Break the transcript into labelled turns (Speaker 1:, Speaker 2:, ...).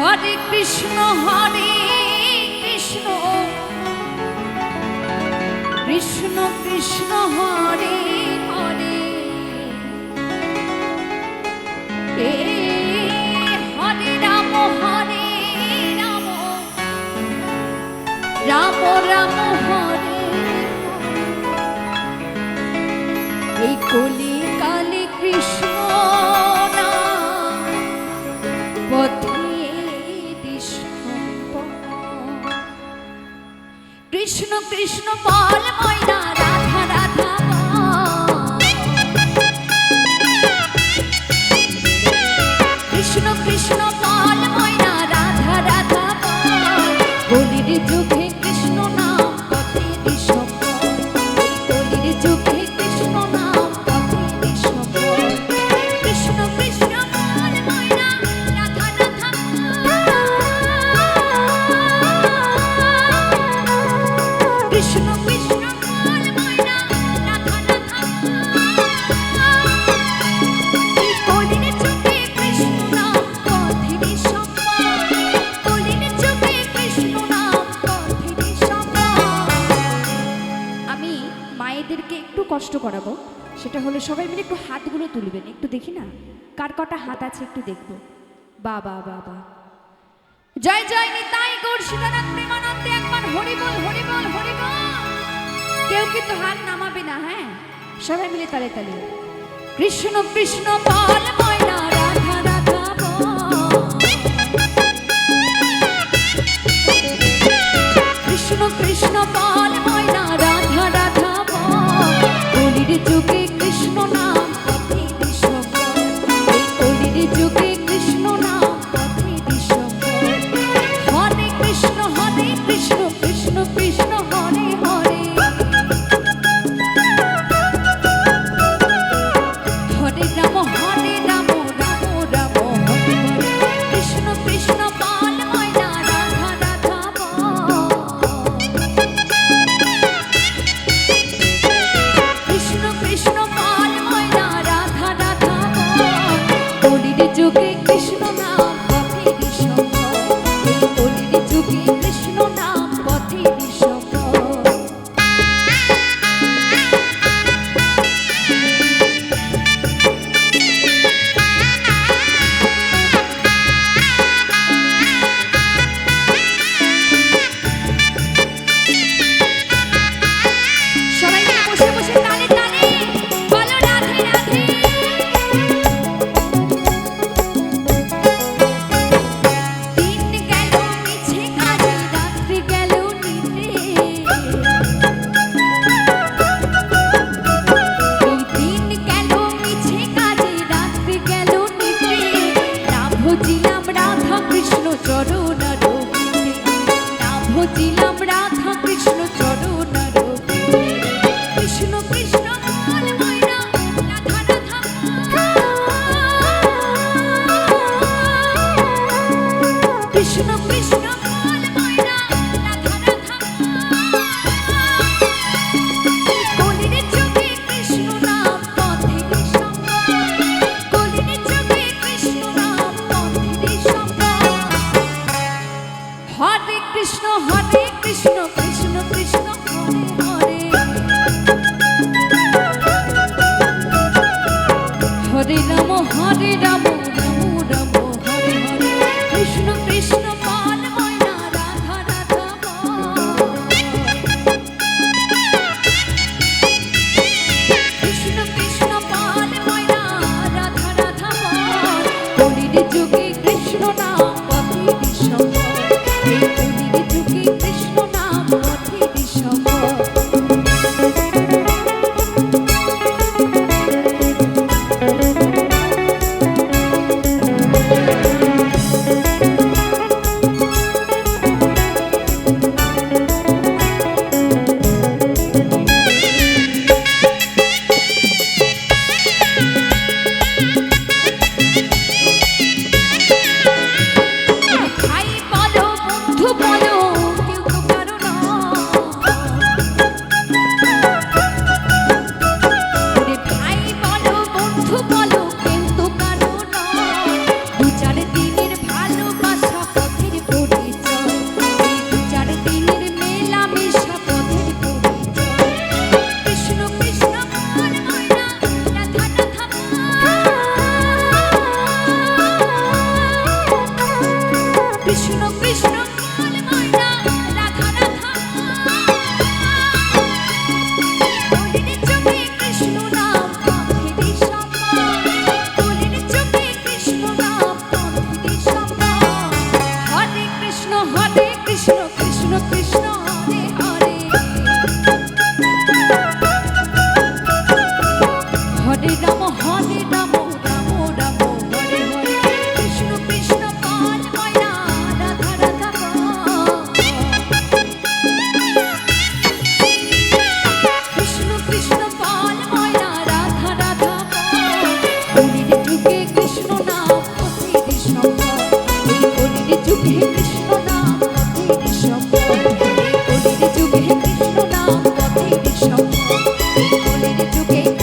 Speaker 1: হরে কৃষ্ণ হরে কৃষ্ণ কৃষ্ণ কৃষ্ণ হরে হরে হরে রাম হরে রাম রাম রাম হরে এই কলি কালে কৃষ্ণ কৃষ্ণ কৃষ্ণ বল
Speaker 2: কষ্ট করাবো সেটা হলো সবাই মিলে একটু হাতগুলো তুলবেন একটু দেখি না কার কটা হাত আছে একটু দেখবো বাবা বাবা জয় জয় নিতাই গৌর সীতারাম প্রেমানন্দে একবার হরিবল হরিবল হরিবল কেউ কিন্তু হাত নামাবে না হ্যাঁ সবাই মিলে তালে তালে কৃষ্ণ কৃষ্ণ পাল ময়না রাধা রাধা কৃষ্ণ কৃষ্ণ বল
Speaker 1: Krishna Krishna হরে কৃষ্ণ কৃষ্ণ কৃষ্ণ হরে হরে হরে রাম হরে রাম রাম রাম হরে কৃষ্ণ কৃষ্ণ পাল ময়না রাধা educate